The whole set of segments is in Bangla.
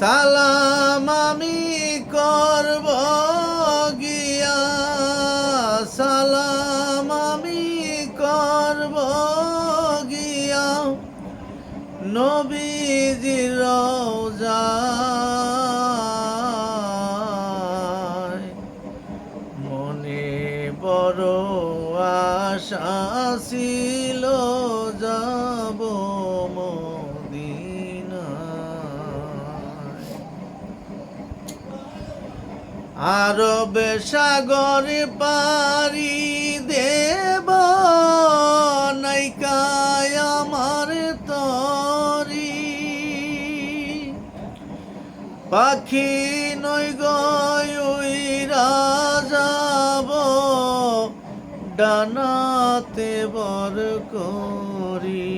সালাম আমি করব গিয়া। সালাম আমি করব গিয়া। নবীজির রওজায় আরব সাগরে পারি দেব নাইকায় আমার তরি। পাখি নই গয়রা যাব, ডানাতে বর করি।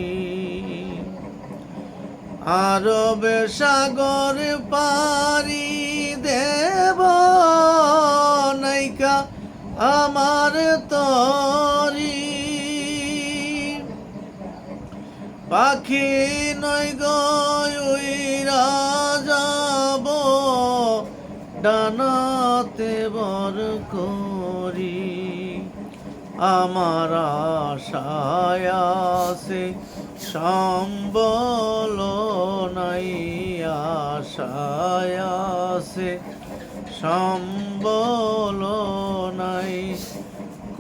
আরব সাগর পারি দেব নাইকা আমার তরি। পাখি নই গয়রা যাব ডানাতে বর করি। আমার আশায় আছে সম্বল নাই, আশায় আছে, সম্বল নাই,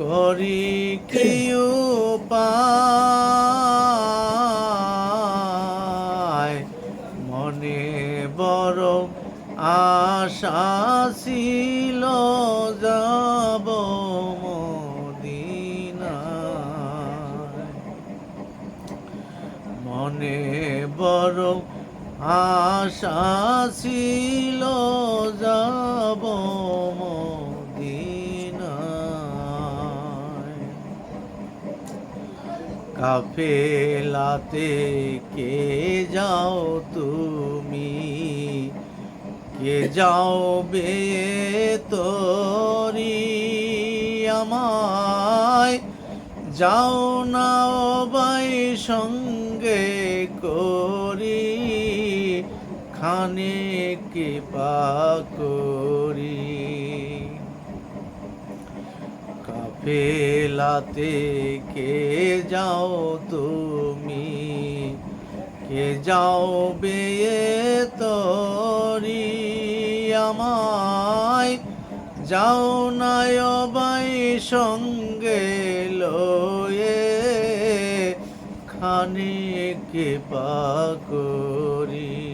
করি কি উপায় মনে বড় আশা ছিল, যাব মনে বড় আশা ছিল কাফেলাতে কে যাও তুমি? কে যাও বে তোরি আমায়? যাও না বাই সঙ্গে করি, খানে কে করি। কাফেলাতে কে যাও তুমি? কে যাও বে তরি আমায়? যাও নাই বাই সঙ্গে লয়ে খানে কে করি।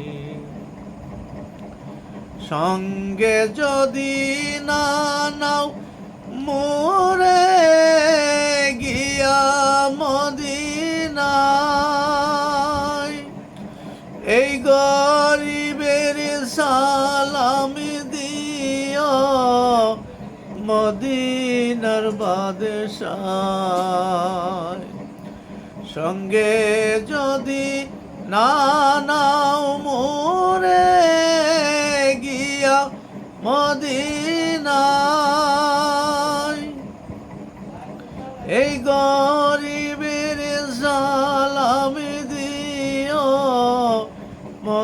সঙ্গে যদি না নাও মোরে গিয়া মদিনায়। এই গরিবের সালামি দিও মদিনার বাদশায়। সঙ্গে যদি না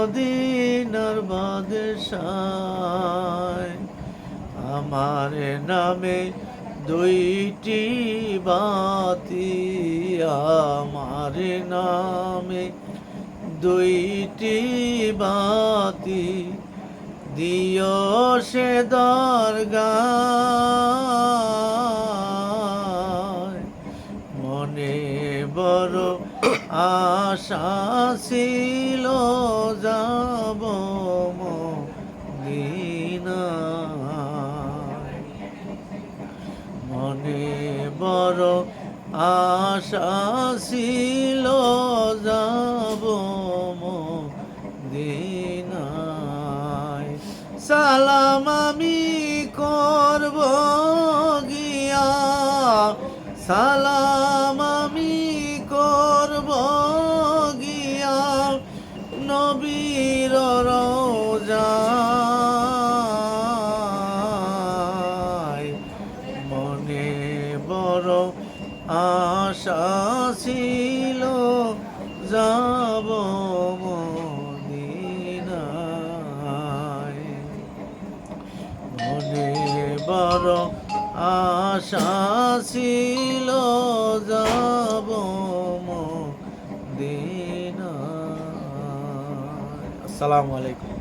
মদিনার বাদশায় আমার নামে দুইটি বাতি আমার নামে দুইটি বাতি দিও সে দরগায়। আশা ছিল যাব মদিনায় মনে বড় আশা ছিল যাব মদিনায়। সালাম আমি করব গিয়া। সালাম আশা ছিল যাব মদিনায় আসসালামু আলাইকুম।